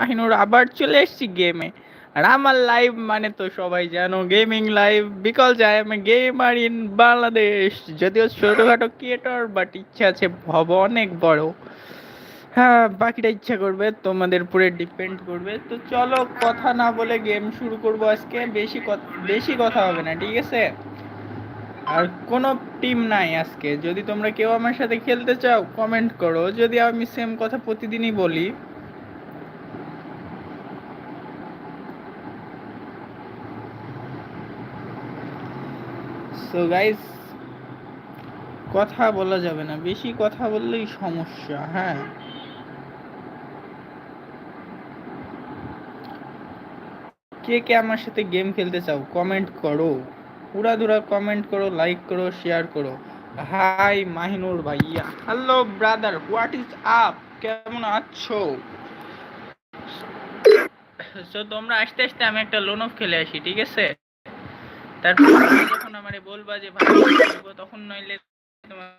মাহিনুর আবার চলে এসেছি গেমে আর আমার লাইভ মানে তো সবাই জানো gaming live because I am a gamer in Bangladesh. যদিও ছোটখাটো ক্রিয়েটর বাট ইচ্ছা আছে, হব অনেক বড়। হ্যাঁ বাকিটা ইচ্ছা করবে, তোমাদের উপরে ডিপেন্ড করবে। তো চলো, কথা না বলে গেম শুরু করব আজকে। বেশি বেশি কথা হবে না, ঠিক আছে? আর কোনো টিম নাই আজকে। যদি তোমরা কেউ আমার সাথে খেলতে চাও কমেন্ট করো। যদি আমি সেম কথা প্রতিদিনই বলি সো গাইস কথা বলা যাবে না। বেশি কথা বললেই সমস্যা হ্যাঁ। কে কে আমার সাথে গেম খেলতে চাও কমেন্ট করো। উড়াধুরা কমেন্ট করো লাইক করো শেয়ার করো। হাই মাহিনুর ভাইয়া। Hello brother what is up কেমন আছো? সো তোমরা আস্তে আস্তে আমি একটা লোন অফ খেলে আসি, ঠিক আছে? তারপর তোমরা যখন আমারে বলবা যে খেলব, তখন নইলে তোমার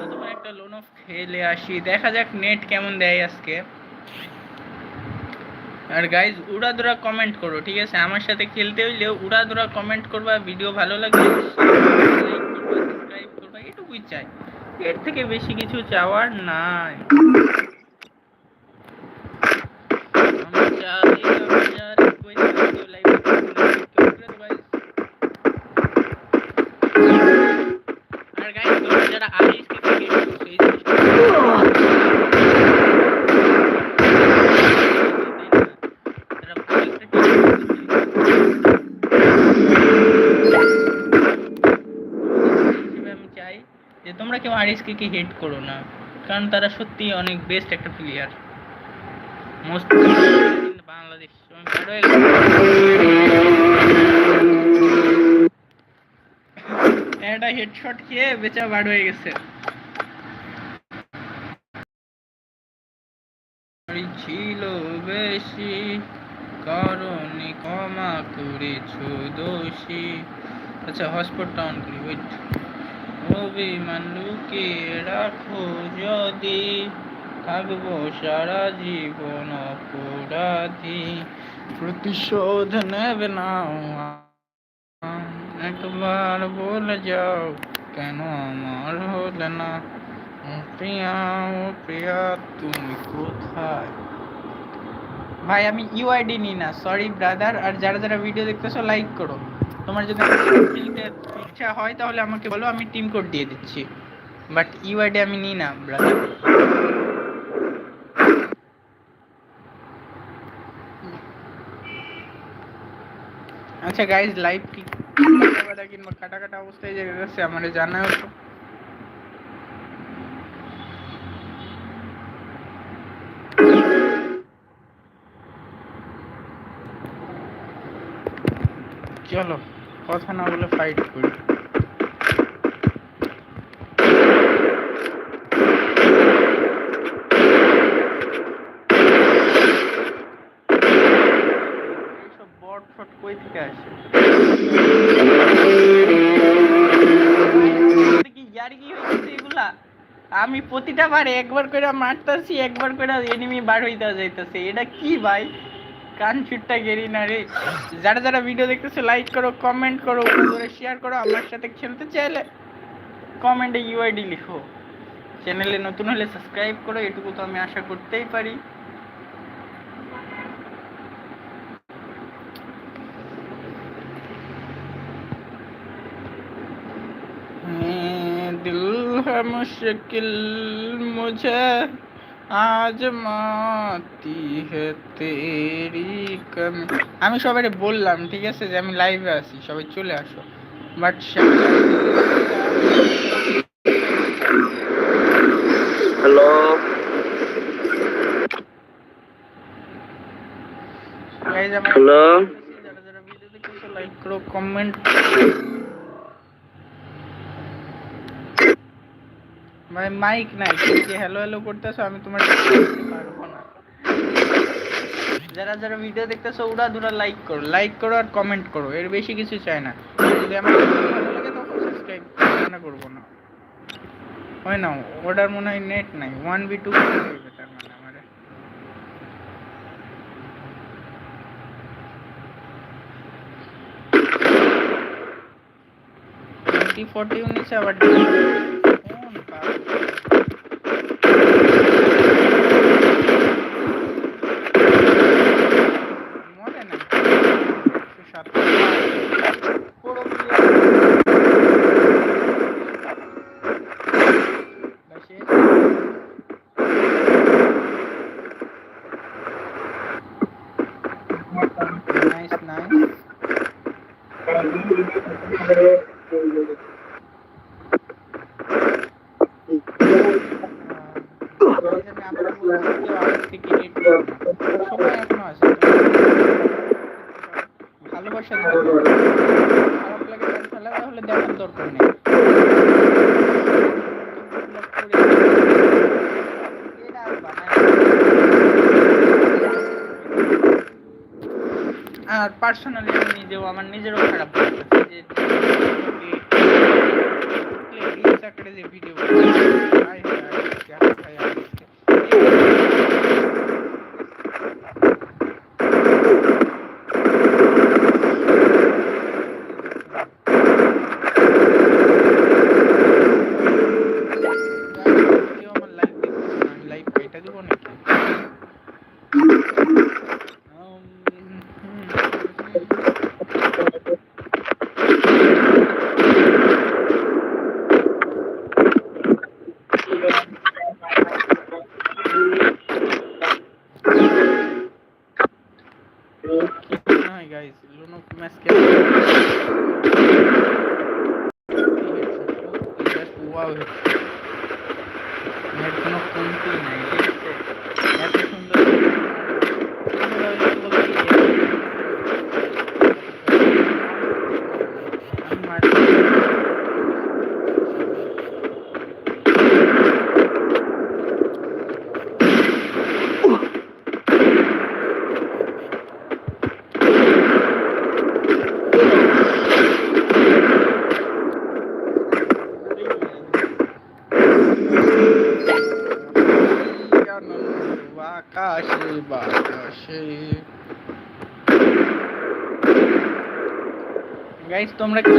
তখন একটা লোন অফ খেলে আসি। দেখা যাক নেট কেমন দেয় আজকে। আর গাইজ উড়াদুরা কমেন্ট করো ঠিক আছে? আমার সাথে খেলতে হইলে উড়াদুরা কমেন্ট করবা ভিডিও ভালো লাইক করবা এটুকুই চাই। এর থেকে বেশি কিছু চাওয়ার নাই। আমি চাই লাইভ তোমরা কে হেট করো না? কারণ তারা সত্যি অনেক বেস্ট একটা প্লেয়ার মোস্ট বাংলাদেশ। একটা হেডশট খেয়ে বেচা হয়ে গেছে। ছিল বেশি, কারণে ক্ষমা করেছ দোষী। আচ্ছা হটস্পটটা অন করি ওয়েট অভিমান লুকিয়ে রাখো যদি। থাকব সারা জীবন অপরাধী। প্রতিশোধ নেবে না। একবার বলে যাও, কেন আমার হলে না? প্রিয়া, ও প্রিয়া, তুমি কোথায়? ভাই, আমি ইউআইডি নিই না। সরি ব্রাদার আর যারা যারা ভিডিও দেখতেছো লাইক করো। তোমার যদি ইচ্ছা হয়, তাহলে আমাকে বলো, আমি টিম কোড দিয়ে দিচ্ছি। বাট ইউআইডি আমি নিই না ব্রাদার আচ্ছা গাইজ লাইভ কি কিংবা কাটা কাটা অবস্থায় যে যাচ্ছে আমারে জানাও তো। চলো। কথা না বলে ফাইট করি। আমি প্রতিটা বারে একবার করে মারতাছি, একবার করে এনিমি বার হইতে যাইতাছে। এটা কি ভাই? কান ছুটটা গেরি না রে যারা যারা ভিডিও দেখতেছে লাইক করো কমেন্ট করো করে শেয়ার করো আমার সাথে খেলতে চাইলে কমেন্টে ইউআইডি লিখো চ্যানেলে নতুন হলে সাবস্ক্রাইব করো এটুকু তো আমি আশা করতেই পারি हैं, दिल है मुश्किल मुझे আজমাতি হে তেরি কমি আমি সবাই বললাম ঠিক আছে যে আমি লাইভে আছি সবাই চলে আসো। বাট হ্যালো হ্যালো লাইক করো কমেন্ট মানে মাইক নাই তুমি হ্যালো হ্যালো করতেছো, আমি তোমার পারব না। যারা যারা ভিডিও দেখতেছো ওরা দুরা লাইক করো। লাইক করো আর কমেন্ট করো, এর বেশি কিছু চাই না। যদি আমার ভালো লাগে সাবস্ক্রাইব করব না? হয় না ওটার মনে হয় নেট নাই ওয়ান বি টু মানে ফোর্টি ইউনিট আবার কোন ভালোবাসা দিতে। খারাপ লাগে তাহলে দেখার দরকার নেই আর পার্সোনালি আমি নিজেও আমার নিজেরও খারাপ লাগছে যে রিলস যে ভিডিও Absolutely. তোমরা কি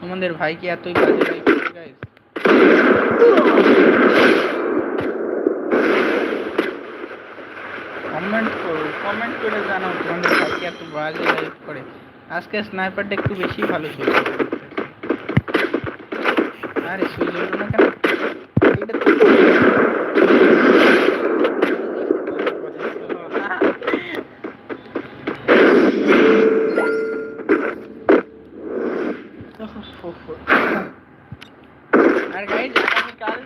তোমাদের ভাই কি এতই গাইস কমেন্ট করো কমেন্ট করে জানাও তোমাদের ভাই কি এত বাজে লাইক করে। আজকে স্নাইপারটা একটু বেশি ভালো চলছে আরে সুইচ হলো না কেন? এটা তো আর গাইজ আগামীকাল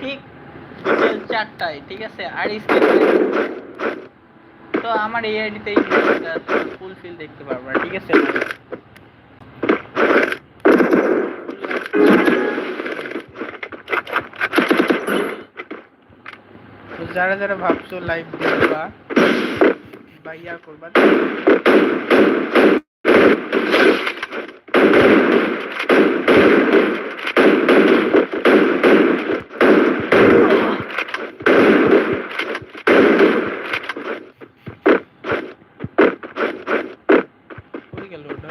ঠিক বিকেল চারটায়, ঠিক আছে? আর স্ক্রিন তো আমার এই আইডিতেই ফুল ফিল দেখতে পারবা ঠিক আছে তো যারা যারা ভাবছ লাইভ দেখবা বা ইয়া করবা কই গেল ওটা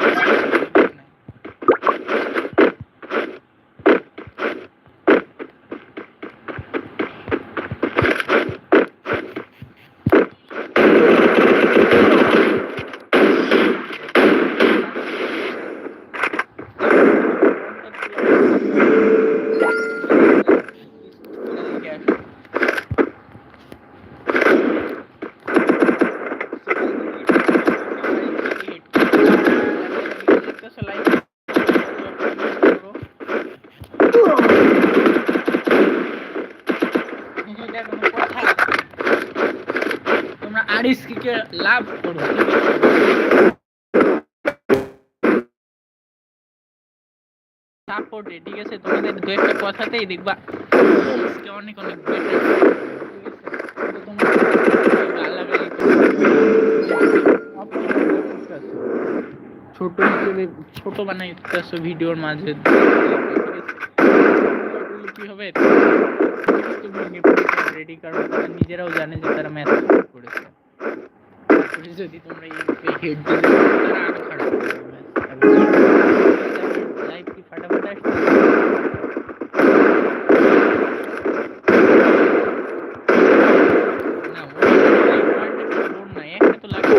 তোমরা আরিস কে লাভ করো সাপোর্টে ঠিক আছে? তোমাদের দু একটা কথাতেই দেখবা অনেক অনেক বেটার ছোট হিসেবে ছোট বানাইতেছো ভিডিওর মাঝে। কি হবে? রেডি কারণ তারা নিজেরাও জানে যে তারা ম্যাচ করেছে। যদি তোমরা এই হেড দিলে তাহলে আরও খারাপ হবে লাইভ কি ফাটাফাটি আসছে না ওর লাইভ মারতে তো ওর না একটা তো লাগবে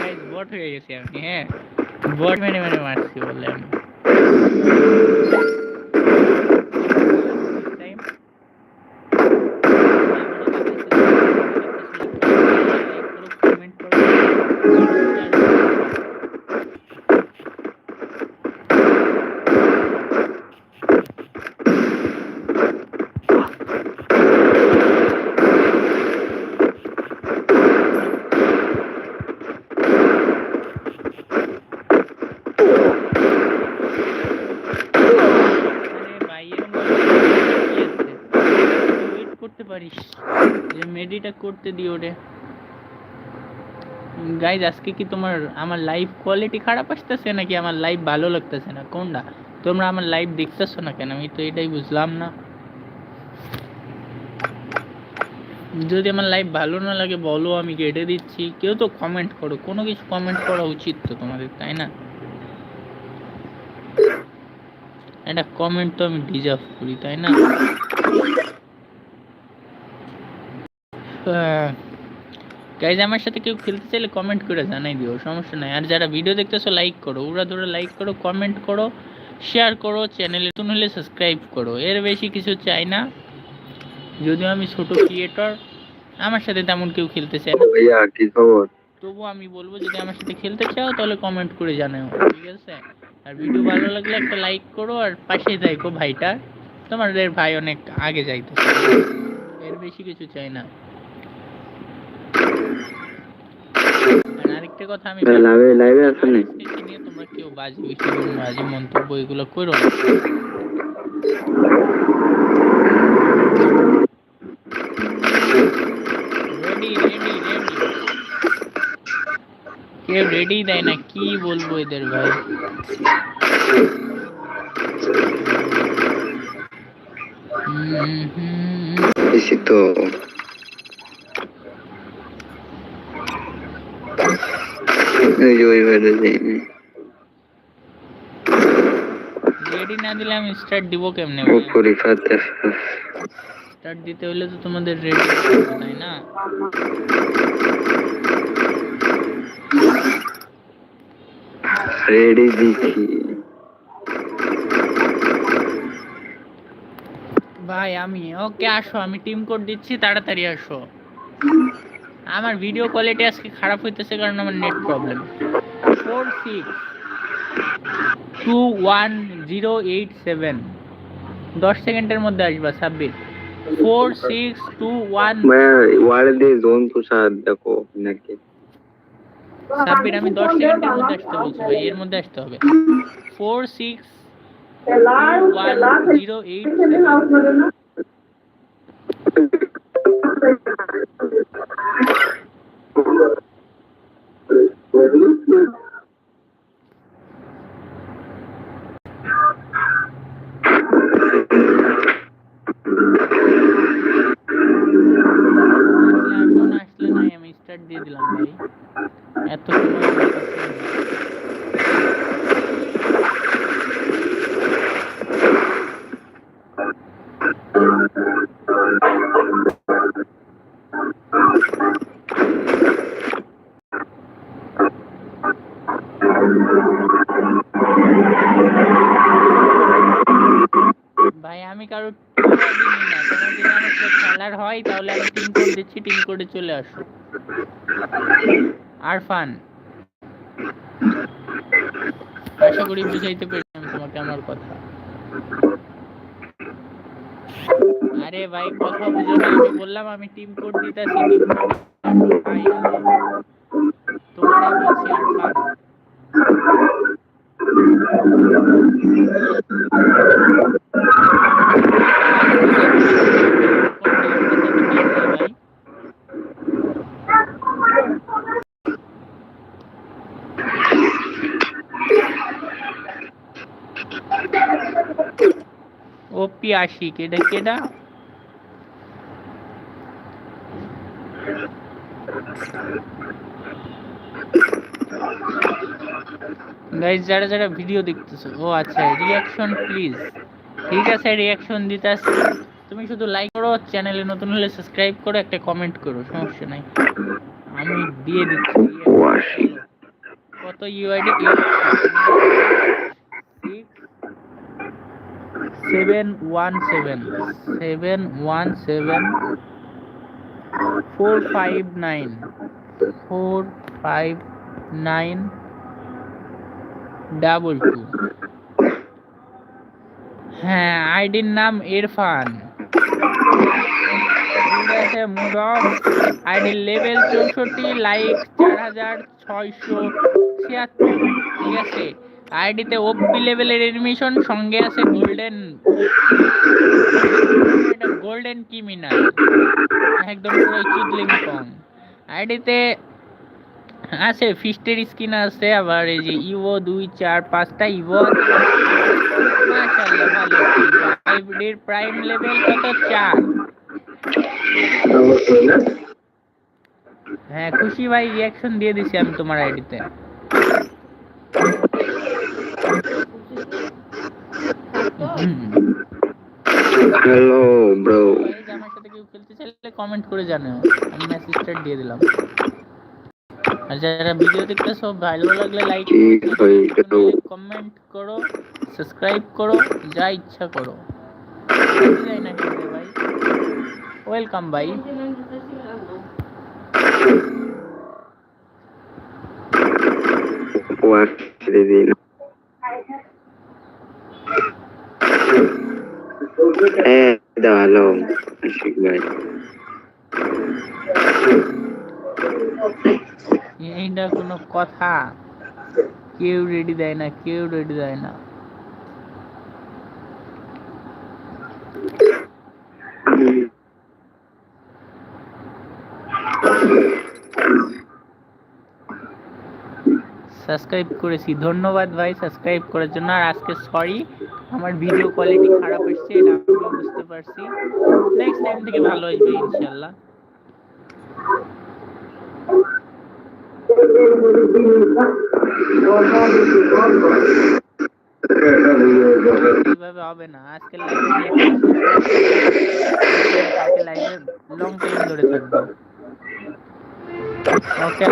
গাইস বট হয়ে গেছি আমি হ্যাঁ বট মেরে মেরে মারছি বললে আমি Time. Comment করো। আরে ভাই এরকম ওয়েট করতে পারিস মেডিটা করতে দিও রে। গাইজ আজকে কি তোমার, আমার লাইভ কোয়ালিটি খারাপ আসতেছে নাকি আমার লাইভ ভালো লাগতেছে না? কোনটা? তোমরা আমার লাইভ দেখতেছো না কেন? আমি তো এটাই বুঝলাম না। যদি আমার লাইভ ভালো না লাগে, বলো, আমি কেটে দিচ্ছি। কেউ তো কমেন্ট করো। কোনো কিছু কমেন্ট করা উচিত তো তোমাদের, তাই না? একটা কমেন্ট তো আমি ডিজার্ভ করি, তাই না? গাইজ আমার সাথে কেউ খেলতে চাইলে কমেন্ট করে জানাই দিও সমস্যা নাই। আর যারা ভিডিও দেখতেছো লাইক করো। ওরা ধরে লাইক করো কমেন্ট করো শেয়ার করো চ্যানেলে নতুন হলে সাবস্ক্রাইব করো। এর বেশি কিছু চাই না। যদিও আমি ছোট ক্রিয়েটর আমার সাথে তেমন কেউ খেলতে চায় না। ভাইয়া কি খবর? তবু আমি বলব যদি আমার সাথে খেলতে চাও তাহলে কমেন্ট করে জানাও ঠিক আছে? আর ভিডিও ভালো লাগলে একটা লাইক করো আর পাশে থাকো ভাইটা। তোমাদের ভাই অনেক আগে যাইতেছে। এর বেশি কিছু চাই না। আরেকটা কথা আমি লাইভে লাইভে আছেন তোমরা কেউ বাজে বেশি বাজে মন্তব্য এগুলো করো না। রেডি কেউ দেয় না কি বলব এদের ভাই? হুম, হুম, এসি তো যাইনি রেডি না দিলে আমি স্টার্ট দিব কেমনে? করি ফাতে স্টার্ট দিতে হলে তো তোমাদের রেডি তাই না? রেডি দিছি ভাই আমি ওকে আসো আমি টিম কোড দিচ্ছি তাড়াতাড়ি আসো। আমার ভিডিও কোয়ালিটি আজকে খারাপ হইতেছে কারণ আমার net problem four six two one zero eight seven দশ সেকেন্ডের মধ্যে আসবা Sabbir four six two one ভাইয়া জোন তুষার দেখো নাকি। সাব্বির আমি দশ সেকেন্ডের মধ্যে আসতে বলছি ভাই এর মধ্যে আসতে হবে। Four six one zero eight seven দিয়ে দিলাম ভাই। এত সময় টিম কোডে চলে আসো। আরফান। আশা করি বুঝাইতে পেরেছি আমি তোমাকে আমার কথা। আরে ভাই, কথা বুঝো আমি বললাম আমি টিম কোড দিতেছি কোড বলছি আরফান। ভাই ওপি আশিক এটা কেডা? গাইজ যারা যারা ভিডিও দেখতেছো ও আচ্ছা রিয়াকশন প্লিজ ঠিক আছে রিয়াকশন দিতে আসছি তুমি শুধু লাইক করো চ্যানেলে নতুন হলে সাবস্ক্রাইব করো একটা কমেন্ট করো সমস্যা নাই। আমি দিয়ে দিচ্ছি। কত UID seven one seven seven one seven four five nine four five nine double two হ্যাঁ আইডির নাম ইরফান। ঠিক আছে মুড আইডির লেভেল চৌষট্টি লাইক চার হাজার ছয়শো ছিয়াত্তর। ঠিক আছে আইডিতে ওপি লেভেলের এডমিশন সঙ্গে আছে গোল্ডেন এটা গোল্ডেন কিমিনাল একদম পুরো চিদলিং কম আইডিতে আছে ফিস্টের স্কিন আছে, আবার এই যে ইভো দুই, চার, পাঁচটা ইভো মাশাআল্লাহ, ভালো আইডির প্রাইম লেভেল কত? চার। হ্যাঁ খুশি ভাই রিয়াকশন দিয়ে দিছি আমি তোমার আইডিতে। হ্যালো ব্রো আমার সাথে কেউ খেলতে চাইলে কমেন্ট করে জানাও। আমি মেসেজটা দিয়ে দিলাম। আর যারা ভিডিও দেখতেছো ভালো লাগলে লাইক কমেন্ট করো সাবস্ক্রাইব করো যা ইচ্ছা করো। যাই না খেলতে ভাই। ওয়েলকাম ভাই। দিন হ্যাঁ হ্যালো আশিক এইটা কোনো কথা। কেউ রেডি দেয় না কেউ রেডি দেয় না। সাবস্ক্রাইব করেছি। ধন্যবাদ ভাই সাবস্ক্রাইব করার জন্য। আর আজকে সরি আমার ভিডিও কোয়ালিটি খারাপ এসেছে, এটা আমি বুঝতে পারছি। নেক্সট টাইম থেকে ভালো ইনশাল্লাহ হবে না। আজকে লাইভে লং টাইম ধরে থাকব। ಓಕೆ